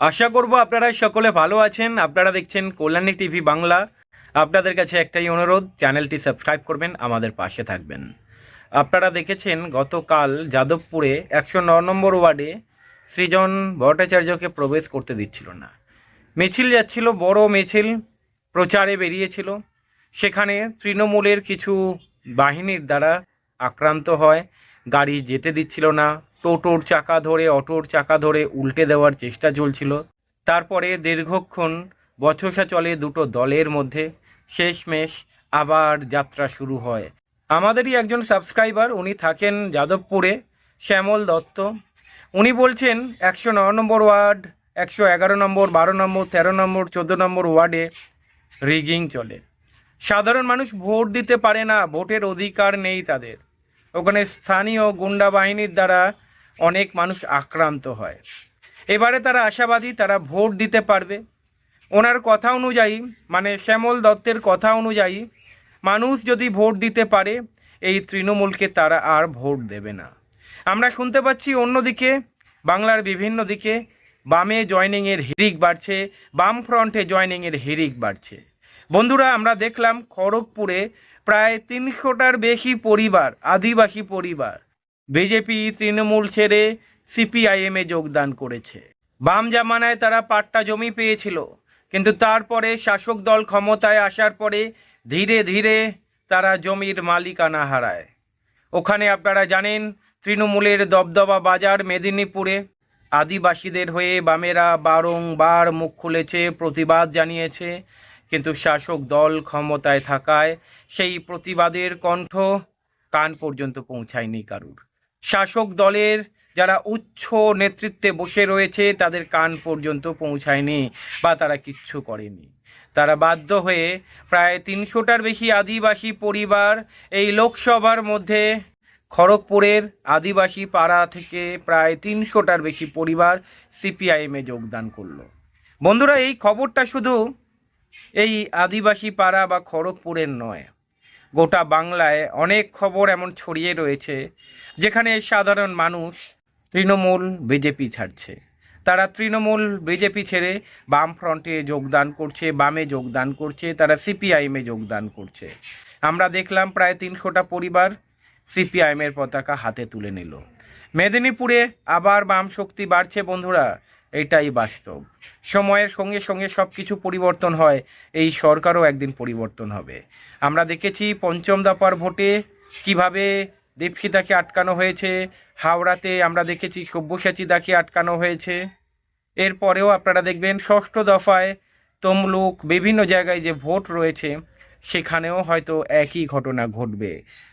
আশা করব আপনারা সকলে ভালো আছেন। আপনারা দেখছেন কল্যাণী টিভি বাংলা। আপনাদের কাছে একটাই অনুরোধ, চ্যানেলটি সাবস্ক্রাইব করবেন, আমাদের পাশে থাকবেন। আপনারা দেখেছেন, গতকাল যাদবপুরে একশো ন নম্বর ওয়ার্ডে সৃজন ভট্টাচার্যকে প্রবেশ করতে দিচ্ছিল না। মিছিল যাচ্ছিল, বড় মিছিল, প্রচারে বেরিয়েছিল। সেখানে তৃণমূলের কিছু বাহিনীর দ্বারা আক্রান্ত হয়, গাড়ি যেতে দিচ্ছিল না। টোটোর চাকা ধরে, অটোর চাকা ধরে উল্টে দেওয়ার চেষ্টা চলছিল। তারপরে দীর্ঘক্ষণ বচসা চলে দুটো দলের মধ্যে। শেষমেশ আবার যাত্রা শুরু হয়। আমাদেরই একজন সাবস্ক্রাইবার, উনি থাকেন যাদবপুরে, শ্যামল দত্ত। উনি বলছেন, একশো ন নম্বর ওয়ার্ড, একশো এগারো নম্বর, বারো নম্বর, তেরো নম্বর, চোদ্দ নম্বর ওয়ার্ডে রিগিং চলে। সাধারণ মানুষ ভোট দিতে পারে না, ভোটের অধিকার নেই তাদের। ওখানে স্থানীয় গুন্ডা বাহিনীর দ্বারা অনেক মানুষ আক্রান্ত হয়। এবারে তারা আশাবাদী, তারা ভোট দিতে পারবে। ওনার কথা অনুযায়ী মানে শ্যামল দত্তের কথা অনুযায়ী, মানুষ যদি ভোট দিতে পারে, এই তৃণমূলকে তারা আর ভোট দেবে না। আমরা শুনতে পাচ্ছি অন্যদিকে, বাংলার বিভিন্ন দিকে, বামে জয়নিংয়ের হিরিক বাড়ছে, বাম ফ্রন্টে জয়নিংয়ের হিরিক বাড়ছে। বন্ধুরা, আমরা দেখলাম খড়গপুরে প্রায় তিনশোটার বেশি পরিবার, আদিবাসী পরিবার বিজেপি তৃণমূল ছেড়ে সিপিআইএমে যোগদান করেছে। বাম জামানায় তারা পাট্টা জমি পেয়েছিল, কিন্তু তারপরে শাসক দল ক্ষমতায় আসার পরে ধীরে ধীরে তারা জমির মালিকানা হারায়। ওখানে আপনারা জানেন, তৃণমূলের দবদবা বাজার মেদিনীপুরে আদিবাসীদের হয়ে বামেরা বারংবার মুখ খুলেছে, প্রতিবাদ জানিয়েছে, কিন্তু শাসক দল ক্ষমতায় থাকায় সেই প্রতিবাদের কণ্ঠ কান পর্যন্ত পৌঁছায়নি কারুর। শাসক দলের যারা উচ্চ নেতৃত্বে বসে রয়েছে, তাদের কান পর্যন্ত পৌঁছায়নি বা তারা কিচ্ছু করেনি। তারা বাধ্য হয়ে প্রায় তিনশোটার বেশি আদিবাসী পরিবার এই লোকসভার মধ্যে খড়গপুরের আদিবাসী পাড়া থেকে প্রায় তিনশোটার বেশি পরিবার সিপিআইএমে যোগদান করল। বন্ধুরা, এই খবরটা শুধু এই আদিবাসী পাড়া বা খড়গপুরের নয় গোটা বাংলায় অনেক খবর এমন ছড়িয়ে রয়েছে যেখানে সাধারণ মানুষ তৃণমূল, বিজেপি ছাড়ছে। তারা তৃণমূল, বিজেপি ছেড়ে বাম ফ্রন্টে যোগদান করছে, বামে যোগদান করছে, তারা সিপিআইএমে যোগদান করছে। আমরা দেখলাম প্রায় তিনশোটা পরিবার সিপিআইএমের পতাকা হাতে তুলে নিল। মেদিনীপুরে আবার বাম শক্তি বাড়ছে বন্ধুরা, এটাই বাস্তব। সময়ের সঙ্গে সঙ্গে সব কিছু পরিবর্তন হয়, এই সরকারও একদিন পরিবর্তন হবে। আমরা দেখেছি পঞ্চম দফার ভোটে কীভাবে দীপশিতাকে আটকানো হয়েছে, হাওড়াতে আমরা দেখেছি সব্যসাচীদাকে আটকানো হয়েছে। এরপরেও আপনারা দেখবেন ষষ্ঠ দফায় তমলুক বিভিন্ন জায়গায় যে ভোট রয়েছে, সেখানেও হয়তো একই ঘটনা ঘটবে।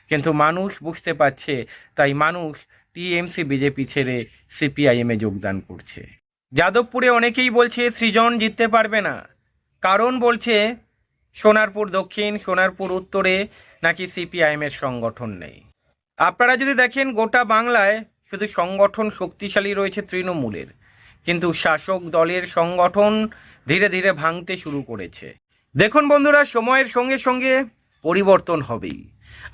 কিন্তু মানুষ বুঝতে পারছে, তাই মানুষ টিএমসি বিজেপি ছেড়ে সিপিআইএমে যোগদান করছে। যাদবপুরে অনেকেই বলছে সৃজন জিততে পারবে না। কারণ বলছে সোনারপুর দক্ষিণ, সোনারপুর উত্তরে নাকি সিপিআইএমের সংগঠন নেই। আপনারা যদি দেখেন গোটা বাংলায় শুধু সংগঠন শক্তিশালী রয়েছে তৃণমূলের, কিন্তু শাসক দলের সংগঠন ধীরে ধীরে ভাঙতে শুরু করেছে। দেখুন বন্ধুরা, সময়ের সঙ্গে সঙ্গে পরিবর্তন হবেই,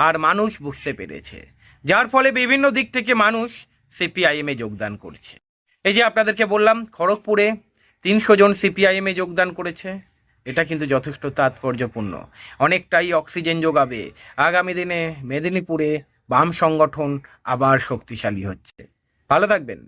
আর মানুষ বুঝতে পেরেছে। যার ফলে বিভিন্ন দিক থেকে মানুষ সিপিআইএমে যোগদান করছে। এই যে আপনাদেরকে বললাম, খড়গপুরে তিনশো জন সিপিআইএমে যোগদান করেছে। এটা কিন্তু যথেষ্ট তাৎপর্যপূর্ণ। অনেকটাই অক্সিজেন যোগাবে। আগামী দিনে মেদিনীপুরে বাম সংগঠন আবার শক্তিশালী হচ্ছে। ভালো থাকবেন।